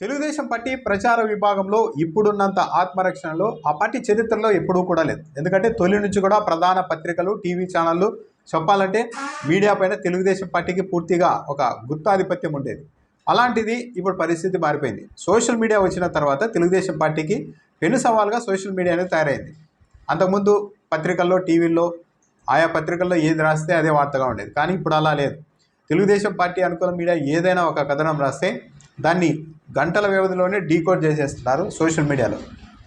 Telugu Desam party ప్రచార విభాగంలో ఇప్పుడున్నంత ఆత్మరక్షణలో ఆ పార్టీ చరిత్రలో ఎప్పుడూ కూడా లేదు. ఎందుకంటే తొలి నుంచి కూడా ప్రధాన పత్రికలు టీవీ ఛానళ్ళు చెప్పాలంటే మీడియా పైన తెలుగుదేశం పార్టీకి పూర్తిగా ఒక గుత్తాధిపత్యం ఉండేది. అలాంటిది ఇప్పుడు పరిస్థితి మారిపోయింది. సోషల్ మీడియా వచ్చిన తర్వాత తెలుగుదేశం పార్టీకి పెను సవాల్గా సోషల్ మీడియా అనేది తయారైంది. అంతకుముందు పత్రికల్లో టీవీల్లో ఆయా పత్రికల్లో ఏది రాస్తే అదే వార్తగా ఉండేది. కానీ ఇప్పుడు అలా లేదు. తెలుగుదేశం పార్టీ అనుకూల మీడియా ఏదైనా ఒక కథనం రాస్తే దాన్ని గంటల వ్యవధిలోనే డీకోడ్ చేసేస్తున్నారు సోషల్ మీడియాలో.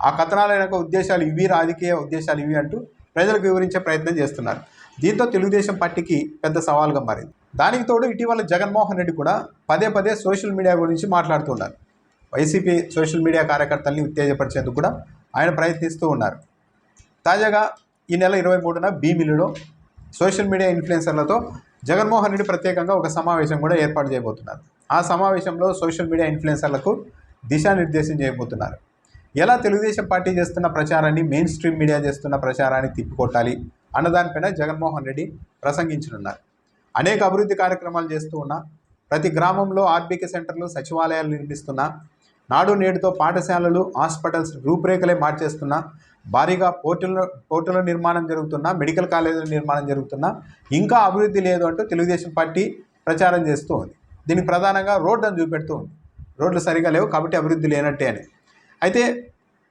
ఆ కథనాల యొక్క ఉద్దేశాలు ఇవి రాజకీయ ఉద్దేశాలు ఇవి అంటూ ప్రజలకు వివరించే ప్రయత్నం చేస్తున్నారు. దీంతో తెలుగుదేశం పార్టీకి పెద్ద సవాల్గా మారింది. దానికి తోడు ఇటీవల జగన్మోహన్ రెడ్డి కూడా పదే పదే సోషల్ మీడియా గురించి మాట్లాడుతున్నారు వైసీపీ సోషల్ మీడియా కార్యకర్తల్ని ఉత్తేజపరిచేందుకు కూడా ఆయన ప్రయత్నిస్తూ ఉన్నారు. తాజాగా ఈ నెల ఇరవై మూడున భీమిలిలో సోషల్ మీడియా ఇన్ఫ్లుయెన్సర్లతో జగన్మోహన్ రెడ్డి ప్రత్యేకంగా ఒక సమావేశం కూడా ఏర్పాటు చేయబోతున్నారు. ఆ సమావేశంలో సోషల్ మీడియా ఇన్ఫ్లుయెన్సర్లకు దిశానిర్దేశం చేయబోతున్నారు. ఎలా తెలుగుదేశం పార్టీ చేస్తున్న ప్రచారాన్ని మెయిన్ స్ట్రీమ్ మీడియా చేస్తున్న ప్రచారాన్ని తిప్పికొట్టాలి అన్నదానిపైన జగన్మోహన్ రెడ్డి ప్రసంగించనున్నారు. అనేక అభివృద్ధి కార్యక్రమాలు చేస్తూ ఉన్నా ప్రతి గ్రామంలో ఆర్బీకే సెంటర్లు సచివాలయాలు నిర్మిస్తున్నా నాడు నేడుతో పాఠశాలలు హాస్పిటల్స్ రూపురేఖలే మార్చేస్తున్న భారీగా పోర్టుల పోర్టుల నిర్మాణం జరుగుతున్న మెడికల్ కాలేజీల నిర్మాణం జరుగుతున్న ఇంకా అభివృద్ధి లేదు అంటూ తెలుగుదేశం పార్టీ ప్రచారం చేస్తూ ఉంది. దీనికి ప్రధానంగా రోడ్లను చూపెడుతూ ఉంది. రోడ్లు సరిగా లేవు కాబట్టి అభివృద్ధి లేనట్టే అని. అయితే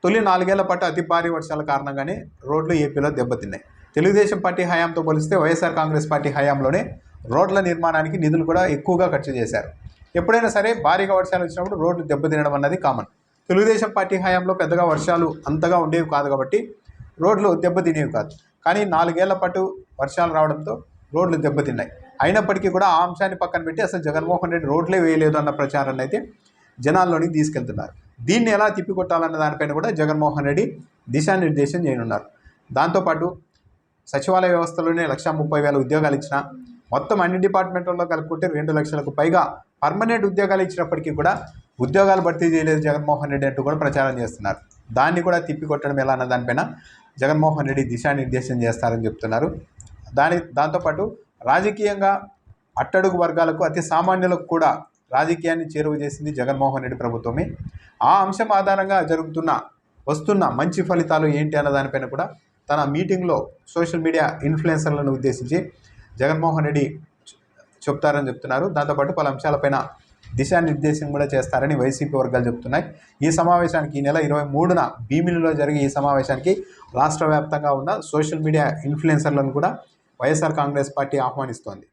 తొలి నాలుగేళ్ళ పాటు అతి భారీ వర్షాల కారణంగానే రోడ్లు ఏపీలో దెబ్బతిన్నాయి. తెలుగుదేశం పార్టీ హయాంతో పోలిస్తే వైఎస్ఆర్ కాంగ్రెస్ పార్టీ హయాంలోనే రోడ్ల నిర్మాణానికి నిధులు కూడా ఎక్కువగా ఖర్చు చేశారు. ఎప్పుడైనా సరే భారీగా వర్షాలు వచ్చినప్పుడు రోడ్లు దెబ్బతినడం అన్నది కామన్ తెలుగుదేశం పార్టీ హయాంలో పెద్దగా వర్షాలు అంతగా ఉండేవి కాదు కాబట్టి రోడ్లు దెబ్బతినేవి కాదు. కానీ నాలుగేళ్ళ పాటు వర్షాలు రావడంతో రోడ్లు దెబ్బతిన్నాయి. అయినప్పటికీ కూడా ఆ అంశాన్ని పక్కన పెట్టి అసలు జగన్మోహన్ రెడ్డి రోడ్లే వేయలేదు అన్న ప్రచారాన్ని అయితే జనాల్లోనికి తీసుకెళ్తున్నారు. దీన్ని ఎలా తిప్పికొట్టాలన్న దానిపైన కూడా జగన్మోహన్ రెడ్డి దిశానిర్దేశం చేయనున్నారు. దాంతోపాటు సచివాలయ వ్యవస్థలోనే లక్షా ముప్పై వేల ఉద్యోగాలు ఇచ్చిన మొత్తం అన్ని డిపార్ట్మెంట్లలో కలుపుకుంటే రెండు లక్షలకు పైగా పర్మనెంట్ ఉద్యోగాలు ఇచ్చినప్పటికీ కూడా ఉద్యోగాలు భర్తీ చేయలేదు జగన్మోహన్ రెడ్డి అంటూ కూడా ప్రచారం చేస్తున్నారు. దాన్ని కూడా తిప్పికొట్టడం ఎలా అన్న దానిపైన జగన్మోహన్ రెడ్డి దిశానిర్దేశం చేస్తారని చెప్తున్నారు. దాని దాంతోపాటు రాజకీయంగా అట్టడుగు వర్గాలకు అతి సామాన్యులకు కూడా రాజకీయాన్ని చేరువ చేసింది జగన్మోహన్ రెడ్డి ప్రభుత్వమే. ఆ అంశం ఆధారంగా జరుగుతున్న వస్తున్న మంచి ఫలితాలు ఏంటి అన్న దానిపైన కూడా తన మీటింగ్లో సోషల్ మీడియా ఇన్ఫ్లుయెన్సర్లను ఉద్దేశించి జగన్మోహన్ రెడ్డి చెప్తారని చెప్తున్నారు. దాంతోపాటు పలు అంశాలపైన దిశానిర్దేశం కూడా చేస్తారని వైసీపీ వర్గాలు చెప్తున్నాయి. ఈ సమావేశానికి ఈ నెల ఇరవై మూడున భీమిలిలో జరిగే ఈ సమావేశానికి రాష్ట్ర వ్యాప్తంగా ఉన్న సోషల్ మీడియా ఇన్ఫ్లుయెన్సర్లను కూడా వైఎస్ఆర్ కాంగ్రెస్ పార్టీ ఆహ్వానిస్తోంది.